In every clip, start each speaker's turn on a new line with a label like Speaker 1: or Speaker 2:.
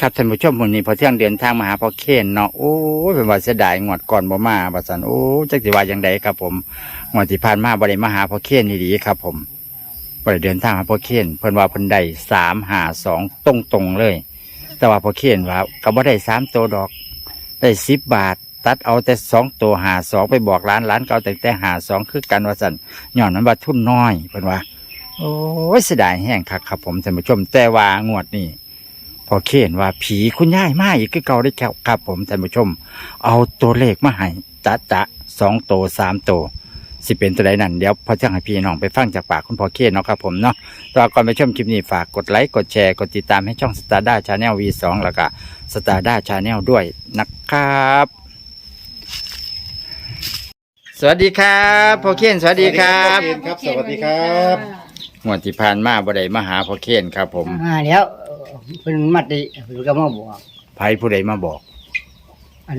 Speaker 1: ครับท่านผู้ชมวันนี้พอเที่ยงเดินทางมาหาพ่อเคนเนาะโอ้ยเป็นว่าเสียดายงวดก่อนบ่มาบัสันโอ้จักสิว่าอย่างใดครับผมงวดที่ผ่านมาบ่ได้มาหาพ่อเคนดีครับ ผมบ่ได้เดินทางหาพ่อเคนเพิ่นว่าเพิ่นได้สามหาสองตรงตรงเลย แต่ว่าพ่อเคนว่าก็บ่ได้สามตัวดอก ได้สิบบาท ตัดเอาแต่สองตัวหาสองไปบอกร้านร้านก็เอาแต่แต่หาสองคือกันว่าสันย้อนนั้นว่าทุนน้อยเพิ่นว่า โอ้ยเสียดายแห้งคักครับผมท่านผู้ชมแต่ว่างวดนี้ พอเขียนว่าผีคุณย่ายมาอีกคือเก่าได้ครับครับ ผมท่านผู้ชม เอาตัวเลขมาให้จะจะสองโตสามโตสิเป็นตัวใดนั่นเดี๋ยวพอจะให้พี่น้องไปฟังจากปากคุณพอเขียนเนาะครับผมเนาะแตว่าก่อนไปชมคลิปนี้ฝากกดไลค์กดแชร์กดติดตามให้ช่องสตาร์ด้าชาแนล V2 แล้วก็สตาร์ด้าชาแนลด้วยนะครับ สวัสดีครับพอเขียนสวัสดีครับ
Speaker 2: สวัสดีครับ สวัสดีครับ
Speaker 1: งวดที่ผ่านมาบ่ได้มาหาพอเขียนครับผม
Speaker 3: อ่าแล้ว เอ่อเพิ่นมาติเพิ่นก็มาบอก
Speaker 1: ไผผู้ใดมาบอก
Speaker 3: อัน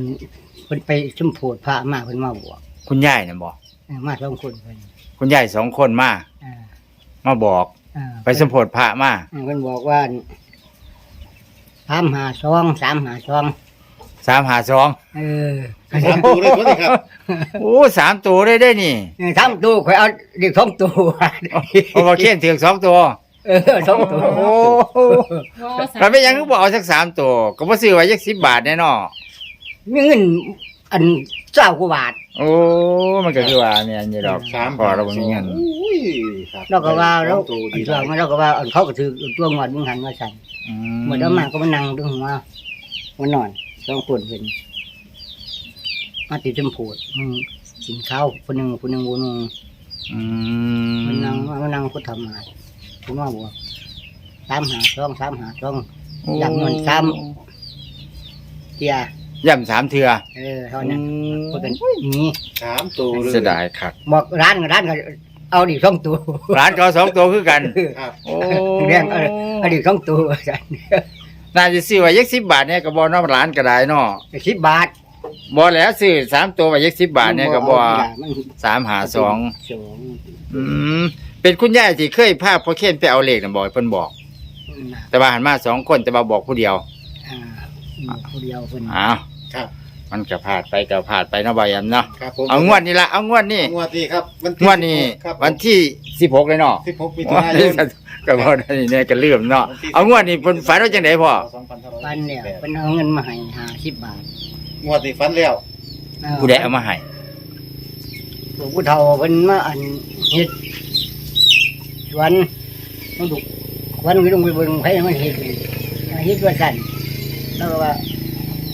Speaker 3: เพิ่นไปชุมโพดพระมาเพิ่นมาบอก
Speaker 1: คุณยายนะบอก
Speaker 3: เออมาสองคนเพิ่น
Speaker 1: คุณยายสองคนมา
Speaker 3: อ่า
Speaker 1: มาบอก
Speaker 3: อ่า
Speaker 1: ไปสมโพธพระมา
Speaker 3: เพิ่นบอกว่าสามหาซองสามหาซอง
Speaker 1: สามหาสอง
Speaker 3: เออ
Speaker 2: สามตัวเลยตัวนี้ครับ
Speaker 1: โอ้สามตัวได้ได้นี่
Speaker 3: เออสามตัวข่อยเอาเด็กสองตัว
Speaker 1: เพราะว่าเขียนถึงสองตัว
Speaker 3: เออสองตัว
Speaker 1: โอ้เราไม่ยังก็บอกเอาสักสามตัวก็บ่ซื้อไว้ยักสิบบาทแน่นอน
Speaker 3: มีเงินอันเจ้ากว่าบาท
Speaker 1: โอ้ มันก็คือว่าเนี่ยนี่ดอก
Speaker 2: สาม
Speaker 1: พอเราบ่มีเงิน
Speaker 2: อุ้ยครับ
Speaker 3: เราก็ว่าเรา
Speaker 2: สองตัว
Speaker 3: อั
Speaker 2: ดี
Speaker 3: นช่วงนั้นเราก็ว่าอันเขาก็ถือตัวงอดมึงหันมาสั่น
Speaker 1: อื
Speaker 3: เหมือนแล้วมาก็มานั่งดึงหัวมานอนสองคนเป็นมาติดจมพูดมึงกินข้าวคนหนึ่งคนหนึ่งคนหนึ่ง
Speaker 1: อื
Speaker 3: มันนั่ง
Speaker 1: ม
Speaker 3: มันนั่งพุทธมา ผมว่าบอกสามหาสองสามหาสอง อยากเงินซ้ เตีย
Speaker 1: ย่ำสามเทือ
Speaker 3: เออเท่านั้นพูดกันอย่างนี้
Speaker 2: สามตัวเลย
Speaker 1: เสียดายครับ
Speaker 3: บอกร้านกับร้านก็เอาดิสองตัว
Speaker 1: ร้านเขาสองตัวคือกัน
Speaker 2: ครับ
Speaker 1: โอ้
Speaker 3: เรื่องเอาเอาดิสองตัวสั่น
Speaker 1: น่าจะซื้อไว้ยักสิบบาทเนี่ยก็บ่เนอกร้านก็ได้เนาะ
Speaker 3: สิบบาท
Speaker 1: บ่แล้วซื้อสามตัวไว้ยักสิบบาทเนี่ยก็บ่
Speaker 3: มัน
Speaker 1: สามหาสอง
Speaker 3: สอง
Speaker 1: อืม เป็นคุณยายที่เคยพาพ่อเคนไปเอาเลขน่ะบอกให้เพิ่นบอก
Speaker 3: น่ะ
Speaker 1: แต่ว่าหันมาสองคนแต่ว่าบอกผู้เดียว
Speaker 3: อ่าอืมผู้เดียวคน
Speaker 1: อ้าว
Speaker 2: ครับ
Speaker 1: มันก็พลาดไปก็พลาดไปเนาะบายันเนาะ
Speaker 2: ครับผม
Speaker 1: เอางวดนี้ละเอางวดนี้
Speaker 2: งวดนี้ครับ
Speaker 1: งวดนี้
Speaker 2: ครับ
Speaker 1: วันที่สิบหกเลยเนาะ
Speaker 2: สิบหกมิถุนายน
Speaker 1: ก็บ่ได้นี่เนี่ยก็ลืมเนาะเอางวดนี้เพิ่นฝันว่าจังไดพ่อ
Speaker 3: ปันเนี่ยเป็นเอาเงินมาให้ห้าสิบบาท
Speaker 2: งวดนี้ฟันแล้ว
Speaker 3: เออ
Speaker 1: ผู้ใดเอามาให้
Speaker 3: หลวงปู่เฒ่าเป็นมาอันเฮ็ดส วนมันดุวันก็ต้องไปเบิ่งไผมันเฮ็ดนี่เฮ็ดว่าสั่นแล้วก็ว่า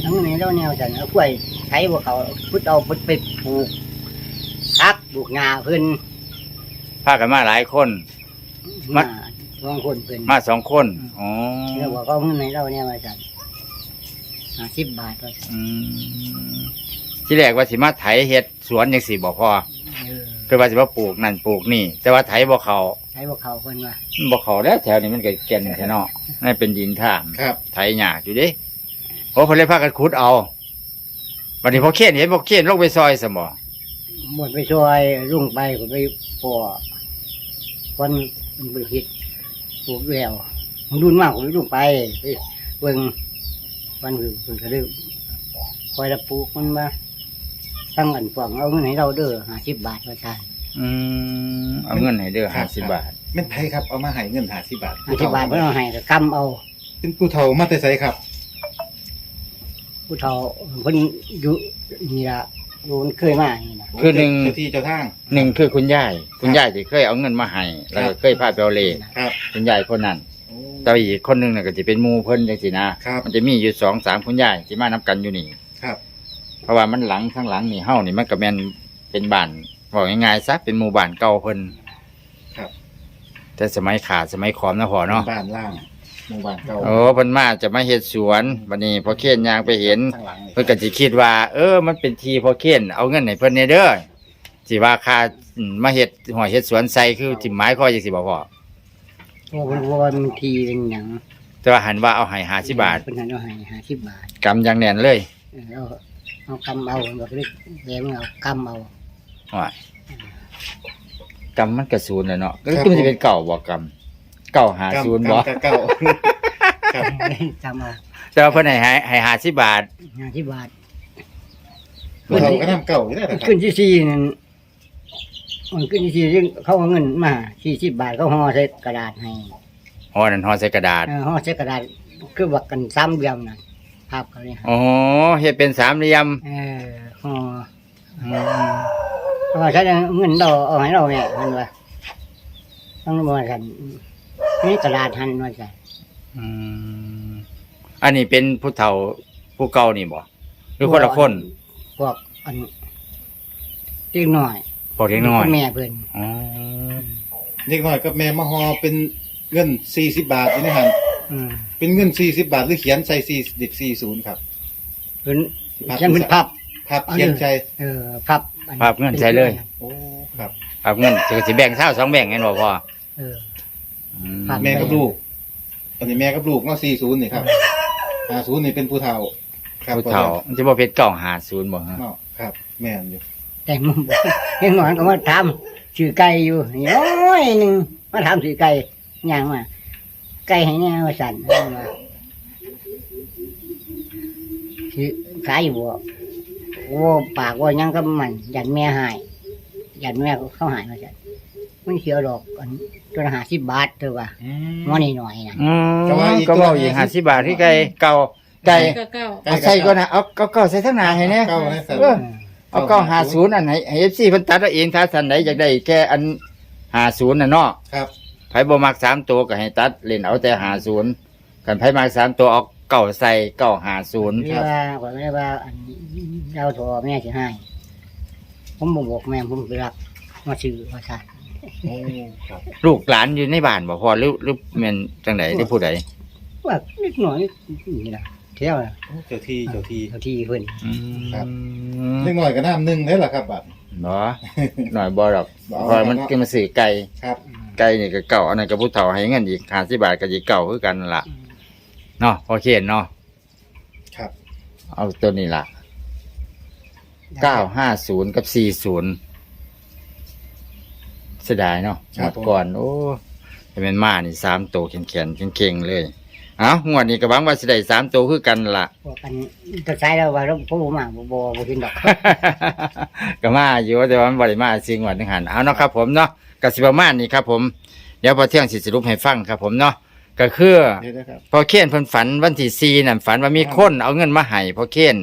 Speaker 3: ทั้งนี้แล้วแนวสั่นเอากล้วยไถบ่เขาพุทธเอาพุทธไปปลูกพักปลูกงาเพิ่น
Speaker 1: พากันมาหลายคนมั
Speaker 3: มา
Speaker 1: ด
Speaker 3: สองคนเพิ่น
Speaker 1: มาสองคนอ๋อ
Speaker 3: แล้วบอกเอาเงินให้เราเนี่ยว่าสั่นห้าสิบบาทว่าสั่น
Speaker 1: อืมที่แรกว่าสิมาไถเฮ็ดสวนจังซี่บ่พ่อ
Speaker 3: เออ
Speaker 1: คือว่าสิมาปลูกนั่นปลูกนี่ แต่ว่าไถบ่เข้า
Speaker 3: ไถบ่เขาเพิ่นว่า
Speaker 1: มันบ่เข้าแล้วแถวนี้มันก็เก่นแท้เนาะนั่นเป็นดินท่าม
Speaker 2: ครับ
Speaker 1: ไถยากอยู่เด้โอ้เพิ่นเลยพากันขุดเอาวันนี้พอเขียนเห็นพอเขียนลงไปซอยสมอ
Speaker 3: หมดไปช่วยลุงไปก็ไปพอวันมันไปเฮ็ดปลูกแล้วมันรุนมากผมลุงไปไปเบิ่งวันคือเพิ่นก็เลยคอยรับปลูกมันมาตั้งอันฟองเอาเงินให้เราเด้อห้าสิบบาทว่าซั่น
Speaker 1: อืมเอาเงินให้เด้อ
Speaker 2: ครั
Speaker 1: ห้า
Speaker 2: บ
Speaker 1: สิบบาท
Speaker 2: แม่นไผครับเอามาให้เงินห้าสิบบาท
Speaker 3: ห้าสิบบาทเพิ่นเอาให้ก็กำเอา
Speaker 2: เป็นผู้เฒ่ามาแต่ไสครับ
Speaker 3: ผู้เฒ่าเพิ่นอยู่นี่ล่ะโดนเคยมานี่นะ
Speaker 1: คือหนึ่ง
Speaker 2: เจ้าที่เจ้าทาง
Speaker 1: หนึ่งคือคุณยายคุณยายที่เคยเอาเงินมาให้แล้วก็เคยพาไปเอาเลข
Speaker 2: ครับ
Speaker 1: คุณยายคนนั้น
Speaker 2: โอ้
Speaker 1: แต่ว่าอีกคนหนึงน่ะก็จะเป็นหมู่เพิ่นจังซี่นะครับมันจะมีอยู่สองสามคุณยายที่มานํกันอยู่นี่
Speaker 2: ครับ
Speaker 1: เพราะว่ามันหลังข้างหลังนี่เฮานี่มันก็แม่นเป็นบ้าน บอกง่ายๆซะเป็นหมู่บ้านเก่าเพิ่น
Speaker 2: ครับ
Speaker 1: แต่สมัยขาดสมัยขอมนะพอเนาะ
Speaker 2: บ้านล่างหมู่บ้านเก่า
Speaker 1: โอ้เพิ่นมาจะมาเฮ็ดสวนบัดนี้พอเขียนยางไปเห็น
Speaker 2: ข้างหลังนี่
Speaker 1: เพิ่นก็สิคิดว่า เออ มันเป็นทีพอเขียนเอาเงินให้เพิ่นแน่เด้อสิว่าค่าอืมมาเฮ็ดหัวเฮ็ดสวนใส่คือสิหมายข้อจังสิบ่พอ
Speaker 3: โอ้เพิ่นว่ามันทีเป็นหยัง
Speaker 1: แต่ว่าหันว่าเอาให้50บาท
Speaker 3: เพิ่นหันเอาให้ห้าสิบบาท
Speaker 1: กำอยังแน่นเลย
Speaker 3: เออเอาเอากำเอาแบบนี้แย่งเอากำเอา
Speaker 1: ว่ากำมันก็ศูนย์แหล้วเนาะก็คือมันสิเป็นเก่าบ่กำเก่าหาศูนย์บ่
Speaker 2: กำกับเก่าครับ
Speaker 3: จำเอา
Speaker 1: แต่ว่าเพิ่นให้ให้ให้ห้าสิบบาท
Speaker 3: ห้าสิบบาท
Speaker 2: ผู้เฒ่าก็น้ำเก่าอยู่ได้ว
Speaker 3: มัน
Speaker 2: นะครั
Speaker 3: ขึ้
Speaker 2: บ
Speaker 3: นที่สี่นั่นมันขึ้นที่สี่ซึ่งเขาเอาเงินมาสี่สิบบาทเขาห่อใส่กระดาษให้
Speaker 1: ห่อนั่นห่อใส่กระดาษ
Speaker 3: เออห่อใส่กระดาษคือบักกันซ้ำเดียวนั่นภาพเขาเนี่ย
Speaker 1: อ๋อเฮ็ดเป็นสามเหลี่ยม
Speaker 3: เออห่อเพราะ ว่าใช้เงินเราเอาให้เราเนี่ยมันว่าต้องมากันนี่กระดาษหันมาใส่
Speaker 1: อืมอันนี้เป็นผู้เฒ่าผู้เก่านี่บ่หรือคนละคน
Speaker 3: พวกอันเล็กน้อย
Speaker 1: พอเล็กน้อย
Speaker 3: แม่เพิ่น
Speaker 1: อ๋อ
Speaker 2: เด็กน้อยกับแม่มาฮอเป็นเงินสี่สิบบาทนี่นะครับ
Speaker 3: อืม
Speaker 2: เป็นเงินสี่สิบบาทหรือเขียนใส่สี่เด็กสี่ศูนย์ครับ
Speaker 3: เพิ่นฉันเพิ่นพับ
Speaker 2: พับเขียนใจ
Speaker 3: เออพับอั
Speaker 1: ภาพเงินใช้เลย
Speaker 2: โอ้ครับ
Speaker 1: ครับเงินจะสิแบ่งเท่าสองแบ่งเห็นบ่พ่อ
Speaker 3: เออ
Speaker 1: อืม
Speaker 3: ครับ
Speaker 2: แม่กับลูก ตอนนี้แม่กับลูกเนาะสี่ศูนย์นี่ครับห้าศูนย์นี่เป็นผู้เฒ่าครับ
Speaker 1: ผู้เฒ่ามันจะบ่เพชรเก่าหาศูนย์บ่ฮะ
Speaker 2: เนาะครับ แม่นอยู่
Speaker 3: แต่มึงบอกเห็นหมอนก็มาถามชื่อไก่อยู่น้อยหนึ่งมาถามชื่อไก่ย่างมาไก่ให้แน่ว่าสั่นว่าชื่อขายอยู่บ่ โอ้ปากว่ายังก็มันยันแม่หายยันแม่เขาหายมาสั่นไม่เชียวดอกอันตัวละห้าสิบบาทเถอะว่าหมอนี่หน่อยนะ
Speaker 1: อืม
Speaker 2: ก็ว่าอีก
Speaker 1: ก็บอกอีกห้าสิบบาทที่ไก่เก่าไก่
Speaker 4: ก็เก้า
Speaker 1: เอาใส่ก่อนนะเอาเก็เก่าใส่ทั้งหนาให้เนี่ย
Speaker 2: เก้าให้ใส่
Speaker 1: เออเอาเก้าหาศูนย์อันไหนให้เอฟซีเพิ่นตัดเอาเองถ้าสันไหนอยากได้แค่อันหาศูนย์น่ะเนาะ
Speaker 2: ครับ
Speaker 1: ไผบ่มักสามตัวก็ให้ตัดเล่นเอาแต่หาศูนย์กันไผมักสามตัวเอา เก้าใส่เก้าหาศูนย์
Speaker 3: เรียกว่าผมเรียกว่าอันเราโทรแม่จะให้ ผมบอกบอกแม่ผมไปรับมาซื้อมาสั่น
Speaker 2: โอ้ครับ
Speaker 1: ลูกหลานอยู่ในบ้านบ่พอหรือหรือแม่นจังไดได้ผู้ใด
Speaker 3: ว่านิดหน่อยนี่ล่ะเที่ยวน่ะ
Speaker 2: โอ้เจ้าที่เจ้าที่
Speaker 3: เท่าที่เพิ่น
Speaker 2: ครับ เล็กน้อยก็น้ำหนึ่งได้หรอครับบัด
Speaker 1: เนาะหน่อยบ่ดอก
Speaker 2: บ่
Speaker 1: พอมันกินมาซื้อไก่
Speaker 2: ครับ
Speaker 1: ไก่นี่ก็เก่าอันนั้นก็ผู้เฒ่าให้เงินอีก50บาทก็สิเก่าคือกันนั่นล่ะ เนาะพอเขียนเนาะ
Speaker 2: ครับ
Speaker 1: เอาตัวนี้ล่ะเก้าห้าศูนย์กับสี่ศูนย์เสียดายเนาะหมดก่อน โอ้ให้เป็นมานี่สามตัวแข็งแข็งเก่งๆเลย เอางวดนี้ก็หวังว่าสิได้สามตัวคือกันล่ะ
Speaker 3: พวกอันตัวใช้แล้วว่าเราผมบ่มาบ่บ่บ่เห็นดอก
Speaker 1: ก็มาอยู่แต่ว่ามันบริมาสิงวดหนึงหันเอาเนาะครับ ผมเนาะกสิประมาณนี้ครับ ผมเดี๋ยวพอเที่ยงสิสรุปให้ฟังครับ ผมเนาะ ก็คือ
Speaker 2: เดี๋ยวนะครับ
Speaker 1: พอเคียนเพิ่นฝันวันที่สี่นั่นฝันว่ามีคนเอาเงินมาให้พอเคียน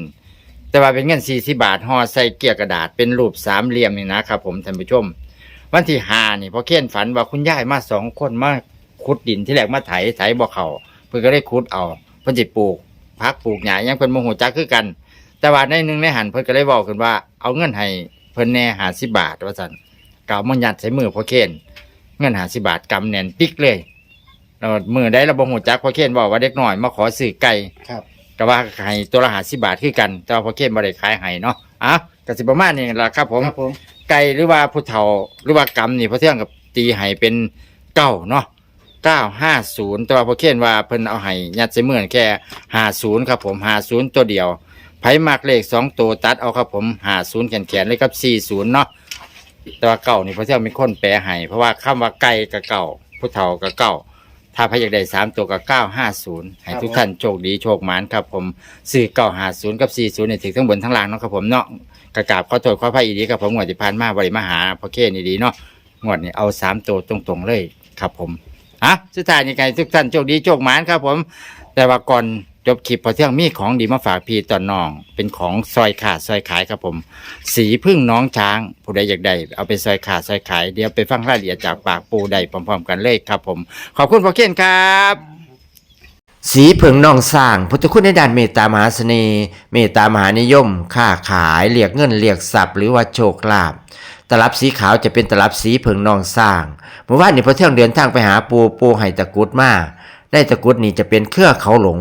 Speaker 1: แต่ว่าเป็นเงินสี่สิบาทห่อใส่เกียร์กระดาษเป็นรูปสามเหลี่ยมนี่นะครับผมท่านผู้ชม วันที่ห้านี่พอเคียนฝันว่าคุณยายมาสองคนมาขุดดินที่แรกมาไถไถบ่เขาเพิ่นก็ได้ขุดเอาเพิ่นสิปลูกพักปลูกหญ้ายังเพิ่นโมโหจักคือกัน แต่ว่าในหนึ่งในหันเพิ่นก็ได้บอกขึ้นว่าเอาเงินให้เพิ่นแหน่หาสิบาทว่าซั่นกเอามันยัดใส่มือพอเคียนเงินหาสิบาทกำแน่นปิ๊กเลย แล้วมือได้ระบบหูจักพอเคนบอกว่าเด็กน้อยมาขอซื้อไก่
Speaker 2: ครับ
Speaker 1: ก็ว่าให้ตัวละหาสิบาทคือกัน แต่ว่าพอเคนบ่ได้ขายให้เนาะอะกสิประมาณนี้ล่ะครับผม
Speaker 2: ครับผม
Speaker 1: ไก่หรือว่าผู้เฒ่าหรือว่ากรรมนี่พอเที่ยงกับตีให้เป็นเก้าเนาะเก้าห้าศูนย์แต่ว่าพอเคนว่าเพิ่นเอาให้ยัดใส่มือแค่ห้าศูนย์ครับผมห้าศูนย์ตัวเดียวไผมักเลขสองตัวตัดเอาครับผมห้าศูนย์แขนๆเลยครับสี่ศูนย์เนาะแต่ว่าเก่านี่พอเที่ยงมีคนแปลให้เพราะว่าคำว่าไก่กับเก่าผู้เฒ่ากับเก่า ถ้าพอยากได้สามตัวกับเก้าห้าศูนย์ให้ทุกท่านโชคดีโชคหมานครับผมซื้อเก้าห้าศูนย์กับสี่ศูนย์เนี่ยถึงทั้งบนทั้งล่างเนาะครับผมเนาะกระกราบขอโทษขออภัยอีดีครับผมงวดที่ผ่านมาบริมาหาพอเคนดีๆเนาะงวดนี้เอาสามตัวตรงๆเลยครับผมอะสุดท้ายนี่ไงทุกท่านโชคดีโชคหมานครับผม แต่ว่าก่อน จบคลิปพอเที่ยงมีของดีมาฝากพี่ตอนน้อง เป็นของซอยขาดซอยขายครับผม สีพึ่งน้องช้าง ผู้ใดอยากได้เอาไปซอยขาดซอยขายเดี๋ยวไปฟังรายละเอียดจากปากปูได้พร้อมๆกันเลยครับผม ขอบคุณพ่อเคนครับ สีเผิงน้องสร้างพุทธคุณในด้านเมตตามหาเสน่ห์เมตตามหานิยม ค้าขายเรียกเงินเรียกทรัพย์หรือว่าโชคลาภตลับสีขาวจะเป็นตลับสีเผิงน้องสร้างเมื่อวานนี้พอเที่ยงเดินทางไปหาปูปูไห้ตะกุดมาได้ตะกุดนี่จะเป็นเครือเขาหลง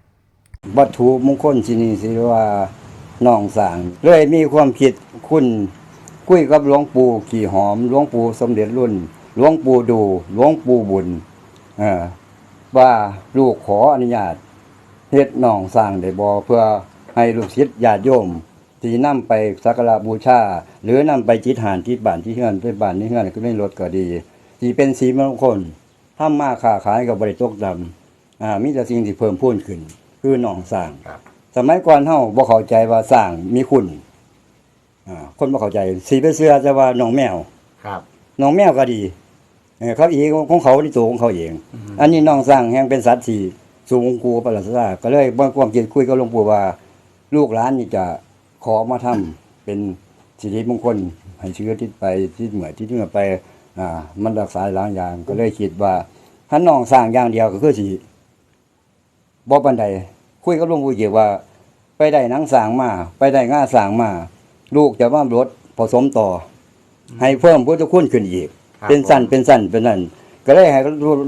Speaker 4: วัตถุมงคลที่นี่สิว่าน้องสางเลยมีความคิดคุณคุยกับหลวงปู่ขี่หอมหลวงปู่สมเด็จรุ่นหลวงปู่ดูหลวงปู่บุญว่าลูกขออนุญาตเฮ็ดน้องสร้างได้บ่เพื่อให้ลูกศิษย์ญาติโยมที่นำไปสักการะบูชาหรือนำไปจิตหานที่บ้านที่เฮือนไปบ้านที่เฮือนก็ไม่ลดก็ดีที่เป็นสีมงคลทำมาค้าขายกับบริตกดำอ่ามีแต่สิ่งที่เพิ่มพูนขึ้น คือหนองสร้าง
Speaker 1: ครับ
Speaker 4: สมัยก่อนเฮาบ่เข้าใจว่าสร้างมีคุณอ่าคนบ่เข้าใจสีไปเสื้อจะว่าหนองแมว
Speaker 1: ครับ
Speaker 4: หนองแมวก็ดีเออเขาเองของเขาที่ตัวของเขาเอง อันนี้น้องสร้างแห่งเป็นสัตว์ที่สูงกูประหลาดซาก็เลยบ่ความคิดคุยกับหลวงปู่ว่า ลูกหลานนี่จะขอมาทำเป็นสิริมงคลให้เชื้อที่ไปที่เหมือนที่เหนือไป อ่า มันรักษาหลายอย่างก็เลยคิดว่าถ้าน้องสร้างอย่างเดียวก็คือสิ บ่ปานใดคุยกับหลวงปู่เกี่ยวว่า ไปได้หนังสร้างมา ไปได้ง่าสร้างมา ลูกจะว่ารถผสมต่ออให้เพิ่มพุทธคุณขึ้นอีก
Speaker 1: ครับ
Speaker 4: เป็นสั้นเป็นสั้นเป็นนั่นก็เลยให้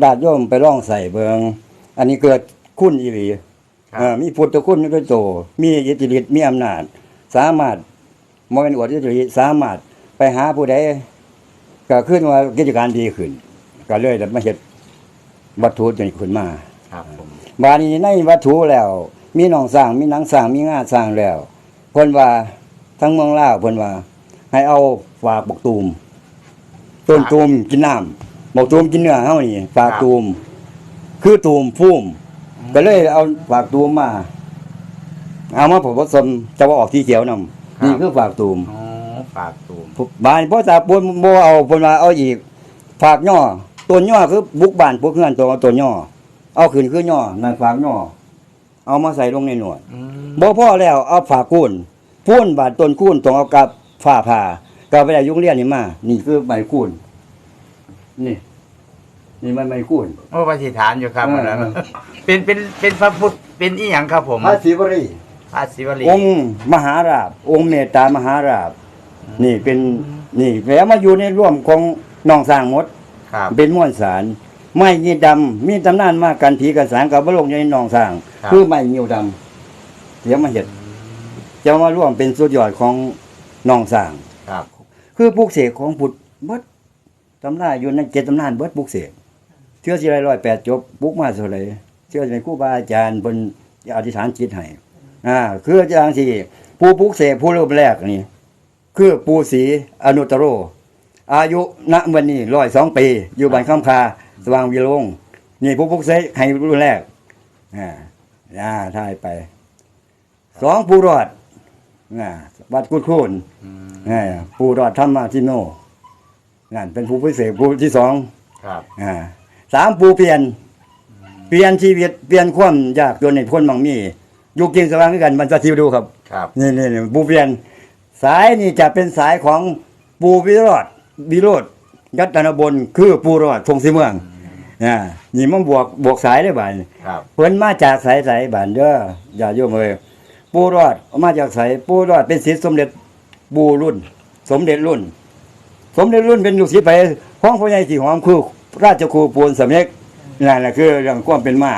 Speaker 4: ดาดโยมไปลองใส่เบิงอันนี้เกิดคุณอีหลี
Speaker 1: ครับ
Speaker 4: เอ่อมีพุทธคุณด้วยโต มีอิทธิฤทธิ์มีอำนาจ สามารถมเป็นอวดอิทธิฤทธิ์สามารถไปหาผู้ใดก็ขึ้นว่ากิจการดีขึ้น ก็เลยได้มาเฮ็ดวัตถุจนขึ้นมา
Speaker 1: ครับผม
Speaker 4: บาดนี้ในวัตถุแล้ว มีหนองสร้างมีหนังสร้างมีงาสร้างแล้วเพิ่นว่าทั้งเมืองลาวเพิ่นว่า ให้เอาฝากบกตูมต้นตูมกินน้ำบกตูมกินเนื้อเฮานี่ฝากตูม คือตูมพุ่มก็เลยเอาฝากตูมมา เอามาผสมจะว่าออกที่เขียวนำนี่คือฝากตูม
Speaker 1: อ๋อฝากตูม
Speaker 4: บ้านพ่อตาปูนบ่เอาเพิ่นว่าเอาอีกฝากย่อต้นย่อคือบุกบ้านพวกเฮือนตัวต้นย่อ เอาขึ้นคือย่อนั่นฝากย่อเอามาใส่ลงในหนวด
Speaker 1: อืม
Speaker 4: บ่พอแล้วเอาฝากคูนพูนบาดต้นคูนต้องเอากับฝ้าผ่าก็ไปได้ยุงเรียนนี่มา นี่คือใบคูนนี่ นี่มันใบคูน
Speaker 1: โอ้ปฏิฐานอยู่ครับ
Speaker 4: เออ
Speaker 1: วันนั้นเป็นเป็นเป็นพระพุทธเป็นอีหยังครับผม
Speaker 4: พระศิวรี
Speaker 1: พระศิวลี
Speaker 4: องค์มหาราบ องค์เมตตามหาราบ นี่เป็นนี่แล้วมาอยู่ในร่วมของน้องสร้างหมด
Speaker 1: ครับ
Speaker 4: เป็นม้วนสาร ไม้ยีดำมีตำนานมากกันผีกันสารกับบลงในหนองสร้าง
Speaker 1: ครับ
Speaker 4: คือไม้ยิวดำเดี๋ยวมาเห็ดจะมาร่วมเป็นสุดยอดของหนองสร้าง
Speaker 1: ครับ
Speaker 4: คือปลูกเสกของพุทธเบิดตำราอยู่ในเจ็ดตำนานเบิดปลูกเสกเชื่อสิไรร้อยแปดจบปลูกมาเท่าไหรเชื่อในครูบาอาจารย์บนอธิษฐานจิตให้อ่าคืออย่างที่ผู้ปลูกเสกผู้รูปแรกนี่ คือปูศรีอนุตตโร อายุณวันนี้ร้อยสองปี อยู่บ้านคำคา สว่างวิโรงนี่ผู้พุกเสกให้รุ่นแรกอ่าอ่าถ่ายไป สองปูรอดอ่าวัดกุดคูน
Speaker 1: อืม
Speaker 4: อ่าปูรอดธรรมาทิโนนั่นเป็นผู้พิเศษผู้ที่สอง
Speaker 1: ครับ
Speaker 4: อ่าสามปูเปลี่ยน เปลี่ยนชีวิตเปลี่ยนความยากจนในพ้นบางมีอยู่กินสว่างด้วยกันมันจะทิวดูครับ
Speaker 1: ครับ
Speaker 4: นี่นี่นี่ปูเปลี่ยน สายนี่จะเป็นสายของปูวิโรธวิโรธยัตนบนคือปูรอดทงสีเมือง อ่านี่มันบวกบวกสายได้บ่าย
Speaker 1: ครับ
Speaker 4: เพิ่นมาจากสายสายบ้านเด้ออย่าโยมเอ้ยปูรอดมาจากสายปูรอดเป็นศิษย์สมเด็จปูรุ่น สมเด็จรุ่น สมเด็จรุ่นเป็นลูกศิษย์ไปห้องพ่อใหญ่สีหอมคือราชครูปูนสำเร็จนั่นแหละคือเรื่องความเป็นมา